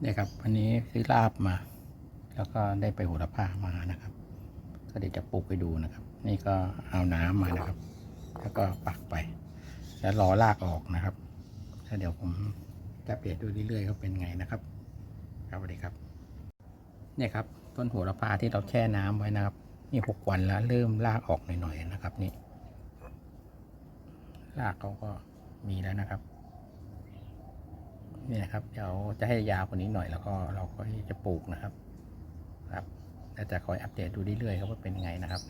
เนี่ยครับวันนี้ซื้อลาบมา แล้วก็ได้ไปโหระพามานะครับ ก็เดี๋ยวจะปลูกไปดูนะครับ นี่ก็เอาน้ำมานะครับ แล้วก็ปักไป แล้วรอรากออกนะครับแล้วเดี๋ยวผมจะเปลี่ยนดูเรื่อยๆว่าเป็นไงนะครับครับสวัสดีครับ เนี่ยครับต้นโหระพาที่เราแช่น้ำไว้นะครับ นี่หกวันแล้วเริ่มรากออกหน่อยๆนะครับ นี่รากเขาก็มีแล้วนะครับ นี่นะครับเดี๋ยวจะให้ยาวกว่านี้หน่อยแล้วก็เราก็จะปลูกนะครับ ครับแล้วจะคอยอัปเดตดูเรื่อยๆครับว่าเป็นยังไงนะครับ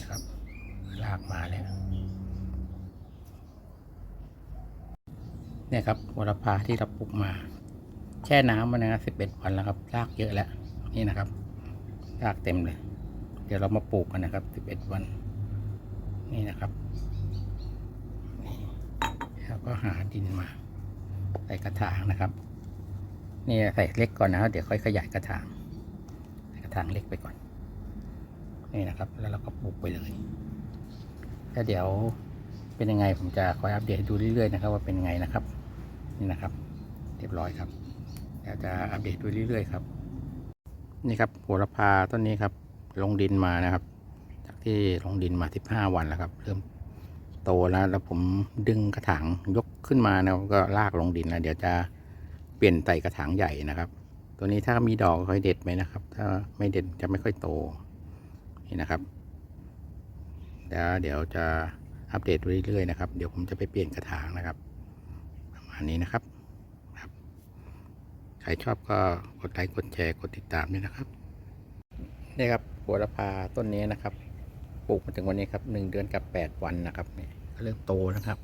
นะครับรากมาเลยนะเนี่ยครับวรพาที่เราปลูกมา แช่น้ำมานะสิบเอ็ดวันแล้วครับรากเยอะแล้วนี่นะครับรากเต็มเลย เดี๋ยวเรามาปลูกกันนะครับสิบเอ็ดวัน นี่นะครับแล้วก็หาดินมา ใส่กระถางนะครับ นี่ใส่เล็กก่อนนะเดี๋ยวค่อยขยายกระถางใส่กระถางเล็กไปก่อน นี่นะครับ แล้วเราก็ปลูกไปเลยแล้วเดี๋ยวเป็นยังไงผมจะคอยอัปเดตให้ดูเรื่อยๆนะครับ ว่าเป็นยังไงนะครับ นี่นะครับ เรียบร้อยครับเดี๋ยวจะอัปเดตดูเรื่อยๆครับนี่ครับโหระพาต้นนี้ครับ ลงดินมานะครับ จากที่ลงดินมาสิบห้าวันแล้วครับ เริ่ม โตแล้วแล้วผมดึงกระถางยกขึ้นมานะก็ลากลงดินแล้วเดี๋ยวจะเปลี่ยนใส่กระถางใหญ่นะครับ ตัวนี้ถ้ามีดอกค่อยเด็ดไหมนะครับ ถ้าไม่เด็ดจะไม่ค่อยโตนี่นะครับเดี๋ยวเดี๋ยวจะอัปเดตเรื่อยๆนะครับ เดี๋ยวผมจะไปเปลี่ยนกระถางนะครับ ประมาณนี้นะครับครับ ใครชอบก็กดไลค์กดแชร์กดติดตามด้วยนะครับนี่ครับโหระพาต้นนี้นะครับ ลูกมาถึงวันนี้ครับหนึ่งเดือนกับแปดวันนะครับนี่ก็เริ่มโตนะครับ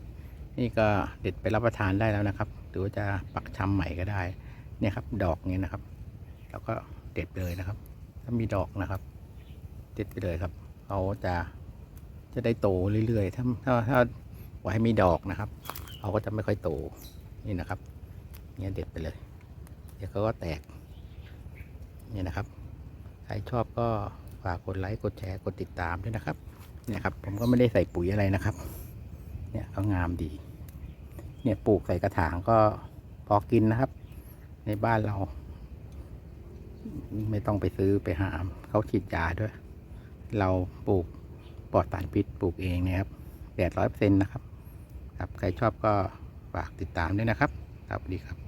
นี่ก็เด็ดไปรับประทานได้แล้วนะครับหรือว่าจะปักชำใหม่ก็ได้เนี่ยครับ ดอกนี้นะครับแล้วก็เด็ดเลยนะครับ ถ้ามีดอกนะครับ เด็ดไปเลยครับเขาจะจะได้โตเรื่อยๆ ถ้าถ้าถ้าปล่อยให้มีดอกนะครับเขาก็จะไม่ค่อยโตนี่นะครับเนี่ยเด็ดไปเลย เดี๋ยวเขาก็แตกนี่นะครับ ใครชอบก็ากกดไลค์กดแชร์กดติดตามด้วยนะครับ เนี่ยครับ ผมก็ไม่ได้ใส่ปุ๋ยอะไรนะครับ เนี่ยเขางามดี เนี่ยปลูกใส่กระถางก็พอกินนะครับ ในบ้านเรา ไม่ต้องไปซื้อไปหามเขาฉีดยาด้วย เราปลูกปลอดสารพิษปลูกเองเนี่ยครับแดดร้อยเปอร์เซ็นต์นะครับ ครับใครชอบก็ฝากติดตามด้วยนะครับ ครับสวัสดีครับ